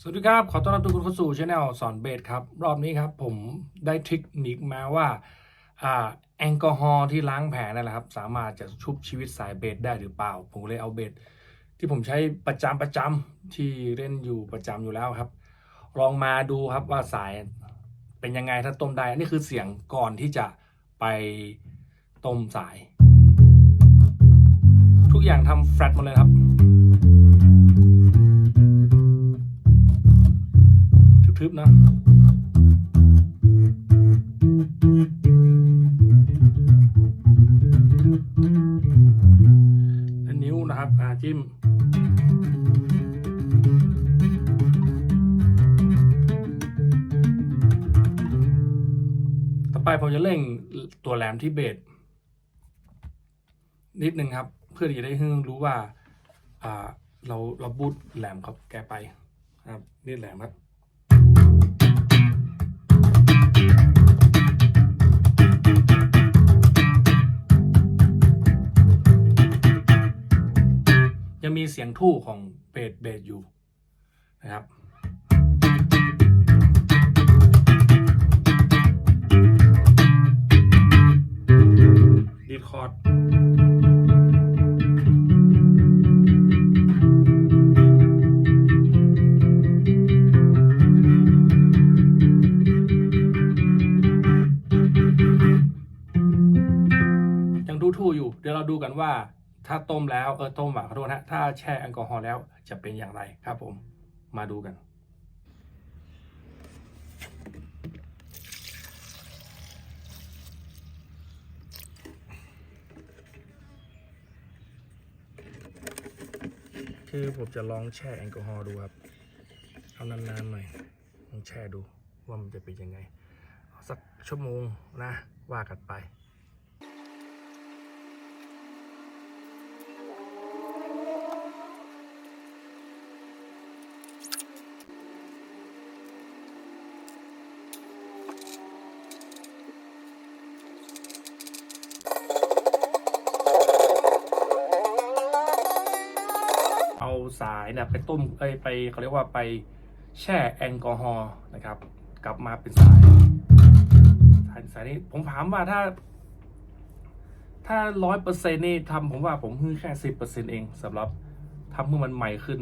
สวัสดีครับ ขอต้อนรับทุกคนเข้าสู่ช anel สอนเบสครับ รอบนี้ครับผมได้เทคนิคมาว่าอ่าแอลกอฮอล์ที่ล้างแผลนั่นแหละครับ สามารถจะชุบชีวิตสายเบสได้หรือเปล่า ผมเลยเอาเบสที่ผมใช้ประจำประจำที่เล่นอยู่ประจำอยู่แล้วครับ ลองมาดูครับว่าสายเป็นยังไงถ้าต้มได้ อันนี้คือเสียงก่อนที่จะไปต้มสาย ทุกอย่างทำแฟลตหมดเลยครับ บนะและนิ้วนะครับอ่าจิ้มต่อไปผมจะเร่งตัวแหลมที่เบสนิดนึงครับ เพื่อที่จะได้ให้รู้ว่า อ่าเราเราบูทแหลมครับแกไป ครับนี่แหลมครับ เสียงทู่ของเบสเบสอยู่นะครับดีดคอร์ดยังดูทู่อยู่ เดี๋ยวเราดูกันว่า ถ้าต้มแล้วเออต้มว่ะขอโทษนะถ้าแช่แอลกอฮอล์แล้วจะเป็นอย่างไรครับผมมาดูกัน คือผมจะลองแช่แอลกอฮอล์ดูครับเอานานๆหน่อยลองแช่ดูว่ามันจะเป็นยังไงสักชั่วโมงนะว่ากันไป สายเนี่ยไปต้มเอ้ยไปเขาเรียกว่าไปแช่แอลกอฮอล์นะครับ กลับมาเป็นสายสายสายนี้ผมถามว่าถ้า ถ้าร้อยเปอร์เซ็นนี่ทำผมว่าผมเพิ่งแค่สิบเปอร์เซ็นต์เองสำหรับทำเมื่อมันใหม่ขึ้น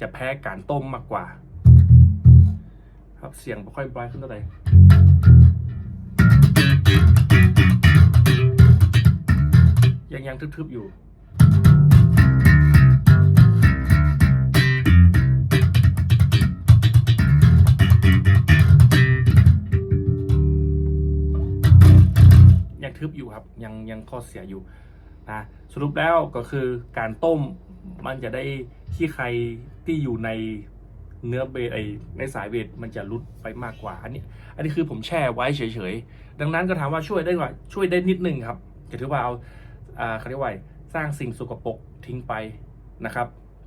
จะแพ้การต้มมากกว่า ครับเสียงไม่ค่อยไบรท์ขึ้นเท่าไหร่ยังยังทึบๆอยู่ ทึบอยู่ครับ ยังยังข้อเสียอยู่นะสรุปแล้วก็คือการต้มมันจะได้ที่ใครที่อยู่ในเนื้อเบสไอในสายเบสมันจะรุดไปมากกว่าอันนี้ อันนี้คือผมแช่ไว้เฉยๆ ดังนั้นก็ถามว่าช่วยได้ว่าช่วยได้นิดนึงครับจะถือว่าเอาอ่าเขาเรียกว่าสร้างสิ่งสกปรกทิ้งไปนะครับ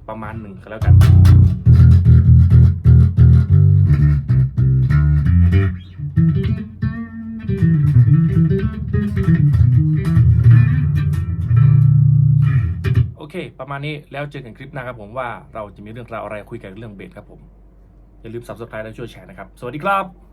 ประมาณหนึ่งก็แล้วกัน ประมาณนี้แล้วเจอกันคลิปหน้าครับผมว่าเราจะมีเรื่องราวอะไรคุยกันเรื่องเบสครับผม อย่าลืม subscribe และช่วยแชร์นะครับ สวัสดีครับ